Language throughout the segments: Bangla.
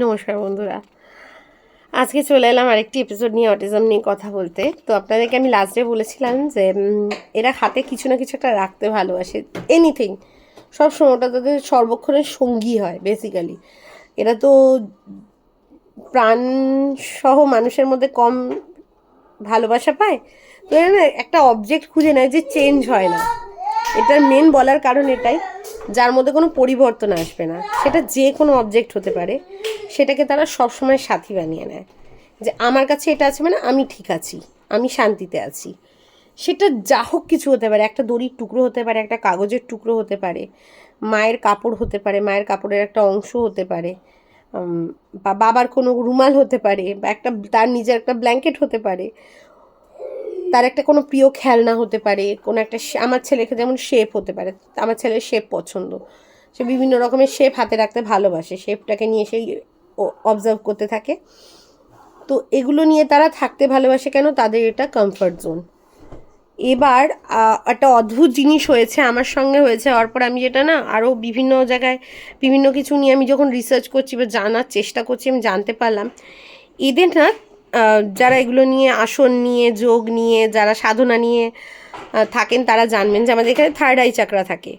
নমস্কার বন্ধুরা। আজকে চলে এলাম আরেকটি এপিসোড নিয়ে অটিজম নিয়ে কথা বলতে। তো আপনাদেরকে আমি লাস্টে বলেছিলাম যে এরা হাতে কিছু না কিছু একটা রাখতে ভালোবাসে। এনিথিং সব সময়টা তাদের সর্বক্ষণের সঙ্গী হয় বেসিক্যালি এরা তো প্রাণ সহ মানুষের মধ্যে কম ভালোবাসা পায়। তো এরা না একটা অবজেক্ট খুঁজে নেয় যে চেঞ্জ হয় না। এটার মেন বলার কারণ এটাই, যার মধ্যে কোনো পরিবর্তন আসবে না। সেটা যে কোনো অবজেক্ট হতে পারে। সেটাকে তারা সবসময় সাথী বানিয়ে নেয়। যে আমার কাছে এটা আছে মানে আমি ঠিক আছি, আমি শান্তিতে আছি। সেটা যা হোক কিছু হতে পারে, একটা দড়ির টুকরো হতে পারে, একটা কাগজের টুকরো হতে পারে, মায়ের কাপড় হতে পারে, মায়ের কাপড়ের একটা অংশ হতে পারে বা বাবার কোনো রুমাল হতে পারে, বা একটা তার নিজের একটা ব্ল্যাঙ্কেট হতে পারে, তার একটা কোনো প্রিয় খেলনা হতে পারে, কোনো একটা আমার ছেলেকে যেমন শেপ হতে পারে, আমার ছেলের শেপ পছন্দ। সে বিভিন্ন রকমের শেপ হাতে রাখতে ভালোবাসে, শেপটাকে নিয়ে সেই অবজার্ভ করতে থাকে। তো এগুলো নিয়ে তারা থাকতে ভালোবাসে কেন? তাদের এটা কমফর্ট জোন এবার একটা অদ্ভুত জিনিস হয়েছে, আমার সঙ্গে হয়েছে, হওয়ার পর আমি যেটা না আরও বিভিন্ন জায়গায় বিভিন্ন কিছু নিয়ে আমি যখন রিসার্চ করছি বা জানার চেষ্টা করছি, আমি জানতে পারলাম। এদের না যারা এগুলো নিয়ে আসন নিয়ে, যোগ নিয়ে, যারা সাধনা নিয়ে থাকেন, তারা জানবেন যে আমাদের এখানে থার্ড আই চাকরা থাকে।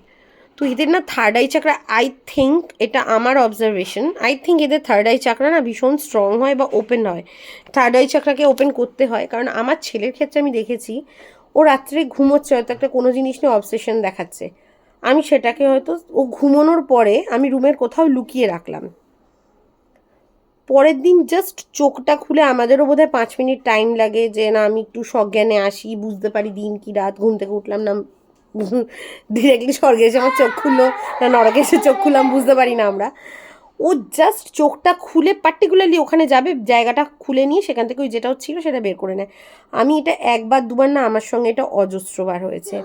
তো এদের না third eye chakra I think এটা আমার অবজারভেশন আই থিঙ্ক এদের থার্ড আই চাকরা না ভীষণ স্ট্রং হয় বা ওপেন হয়। থার্ড আই চাকরাকে ওপেন করতে হয়, কারণ আমার ছেলের ক্ষেত্রে আমি দেখেছি, ও রাত্রে ঘুমোচ্ছে, হয়তো একটা কোনো জিনিস নিয়ে অবসেশন দেখাচ্ছে। আমি সেটাকে হয়তো, ও ঘুমানোর পরে আমি রুমের কোথাও লুকিয়ে রাখলাম। পরের দিন জাস্ট চোখটা খুলে আমাদেরও বোধহয় পাঁচ মিনিট টাইম লাগে যে না আমি একটু সজ্ঞানে আসি, বুঝতে পারি দিন কি রাত, ঘুম থেকে উঠলাম না। ডিরেক্টলি স্বর্গে এসে আমার চোখ খুললো। না, নরকে এসে চোখ খুললাম, বুঝতে পারি না আমরা। ও জাস্ট চোখটা খুলে পার্টিকুলারলি ওখানে যাবে, জায়গাটা খুলে নিয়ে সেখান থেকে ওই যেটা ছিল সেটা বের করে নেয়। আমি এটা একবার, দুবার না, আমার সঙ্গে এটা অজস্রবার হয়েছে।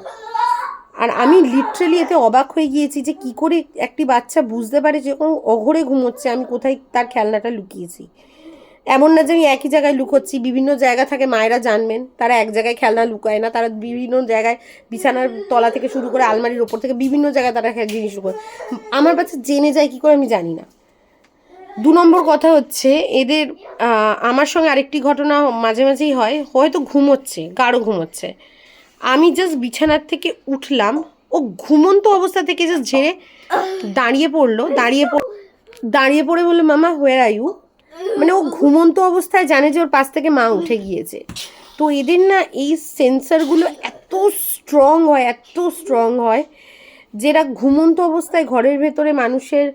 আর আমি লিটারালি এতে অবাক হয়ে গিয়েছি যে কি করে একটি বাচ্চা বুঝতে পারে যে ও অঘরে ঘুমোচ্ছে, আমি কোথায় তার খেলনাটা লুকিয়েছি। এমন না যে আমি একই জায়গায় লুকোচ্ছি, বিভিন্ন জায়গা থাকে, মায়েরা জানবেন। তারা এক জায়গায় খেলনা লুকায় না, তারা বিভিন্ন জায়গায় বিছানার তলা থেকে শুরু করে আলমারির ওপর থেকে বিভিন্ন জায়গায় তারা জিনিস লুকোয়। আমার বাচ্চা জেনে যায় কি করে আমি জানি না। দু নম্বর কথা হচ্ছে, এদের আমার সঙ্গে আরেকটি ঘটনা মাঝে মাঝেই হয়, হয়তো ঘুমোচ্ছে, গাঢ় ঘুমোচ্ছে। আমি জাস্ট বিছানার থেকে উঠলাম, ও ঘুমন্ত অবস্থা থেকে জাস্ট ঝেড়ে দাঁড়িয়ে পড়ল, দাঁড়িয়ে পড়- দাঁড়িয়ে পড়ে বলল, মামা হোয়ার আয়ু মানে ও ঘুমন্ত অবস্থায় জানে যে ওর পাশ থেকে মা উঠে গিয়েছে। তো এদের না এই সেন্সারগুলো এত স্ট্রং হয়, এত স্ট্রং হয় যেটা ঘুমন্ত অবস্থায় ঘরের ভেতরে মানুষের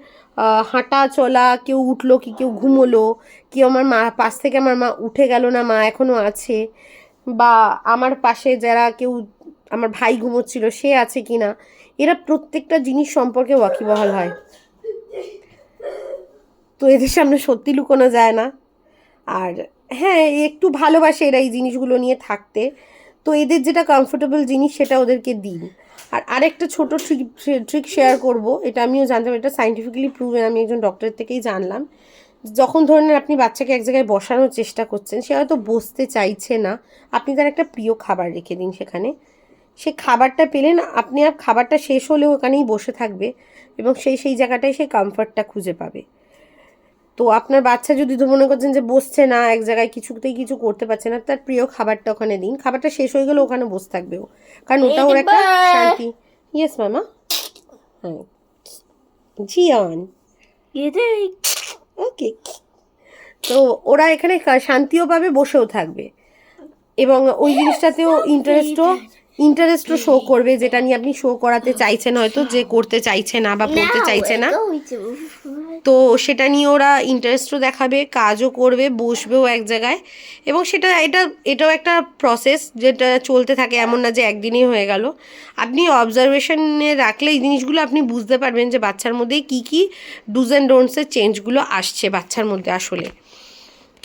হাঁটা চলা, কেউ উঠল কি কেউ ঘুমোলো, কেউ আমার মা, পাশ থেকে আমার মা উঠে গেল না, মা এখনও আছে, বা আমার পাশে যারা কেউ, আমার ভাই ঘুমোচ্ছিল সে আছে কি না এরা প্রত্যেকটা জিনিস সম্পর্কে ওয়াকিবহাল হয়। তো এদের সামনে সত্যি লুকোনো যায় না। আর হ্যাঁ একটু ভালোবাসে এরা এই জিনিসগুলো নিয়ে থাকতে। তো এদের যেটা কমফোর্টেবল জিনিস সেটা ওদেরকে দিন। আর আরেকটা ছোট ট্রিক ট্রিক শেয়ার করব, এটা আমিও জানতাম, এটা সাইন্টিফিক্যালি প্রুভেন আমি একজন ডক্টরের থেকেই জানলাম। যখন ধরে নেন আপনি বাচ্চাকে এক জায়গায় বসানোর চেষ্টা করছেন, সে হয়তো বসতে চাইছে না। আপনি তার একটা প্রিয় খাবার রেখে দিন সেখানে। সে খাবারটা পেলেন আপনি আর খাবারটা শেষ হলেও ওখানেই বসে থাকবে এবং সেই সেই জায়গাটায় সে কমফর্টটা খুঁজে পাবে। তো আপনার বাচ্চা যদি তো মনে করছেন যে বসছে না এক জায়গায় কিছুতেই কিছু করতে পারছে না তার প্রিয় খাবারটা ওখানে দিন। খাবারটা শেষ হয়ে গেলে ওখানে বসে থাকবে ও। কারণ ওটা ওর একটা শান্তি। ইয়েস মামা হ্যাঁ। জিয়ন। ওকে তো ওরা এখানে শান্তিও পাবে বসেও থাকবে। এবং ওই জিনিসটাতেও ইন্টারেস্টও ইন্টারেস্টও শো করবে যেটা নিয়ে আপনি শো করাতে চাইছেন হয়তো যে করতে চাইছে না বা পড়তে চাইছে না। তো সেটা নিয়ে ওরা ইন্টারেস্টও দেখাবে কাজও করবে বসবেও এক জায়গায়। এবং সেটা এটা এটাও একটা প্রসেস যেটা চলতে থাকে এমন না যে একদিনেই হয়ে গেল। আপনি অবজারভেশনে রাখলে এই জিনিসগুলো আপনি বুঝতে পারবেন যে বাচ্চার মধ্যে কী কী ডুজ অ্যান্ড ডোন্টসের চেঞ্জগুলো আসছে বাচ্চার মধ্যে আসলে।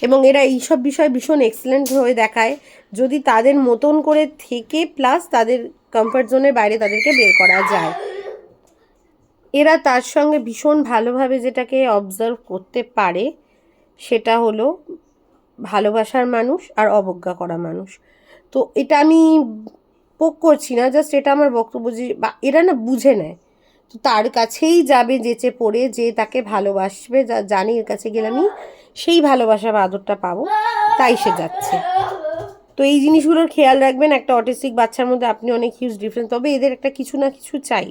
এবং এরা এইসব বিষয়ে ভীষণ এক্সেলেন্ট হয়ে দেখায়। যদি তাদের মতন করে থেকে প্লাস তাদের কমফর্ট জোনের বাইরে তাদেরকে বের করা যায়। এরা তার সঙ্গে ভীষণ ভালোভাবে যেটাকে অবজার্ভ করতে পারে, সেটা হলো ভালোবাসার মানুষ আর অবজ্ঞা করা মানুষ। তো এটা আমি পোক করছি না জাস্ট এটা আমার বক্তব্য যে বা এরা না বুঝে নেয়। তো তার কাছেই যাবে, যেচে পড়ে, যে তাকে ভালোবাসবে, যা জানি এর কাছে গেলে আমি সেই ভালোবাসা বা আদরটা পাবো, তাই সে যাচ্ছে। তো এই জিনিসগুলোর খেয়াল রাখবেন, একটা অটিস্টিক বাচ্চার মধ্যে আপনি অনেক হিউজ ডিফারেন্স তবে এদের একটা কিছু না কিছু চাই।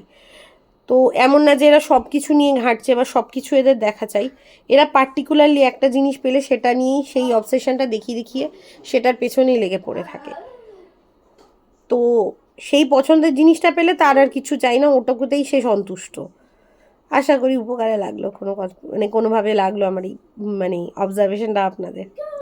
তো এমন না যে এরা সব কিছু নিয়ে ঘাঁটছে বা সব কিছু এদের দেখা চাই। এরা পার্টিকুলারলি একটা জিনিস পেলে সেটা নিয়েই সেই অবসেশনটা দেখিয়ে দেখিয়ে সেটার পেছনেই লেগে পড়ে থাকে। তো সেই পছন্দের জিনিসটা পেলে তার আর কিছু চাই না, ওটুকুতেই সে সন্তুষ্ট। আশা করি উপকারে লাগল, কোনো মানে কোনোভাবে লাগল আমার এই মানে অবজারভেশনটা আপনাদের।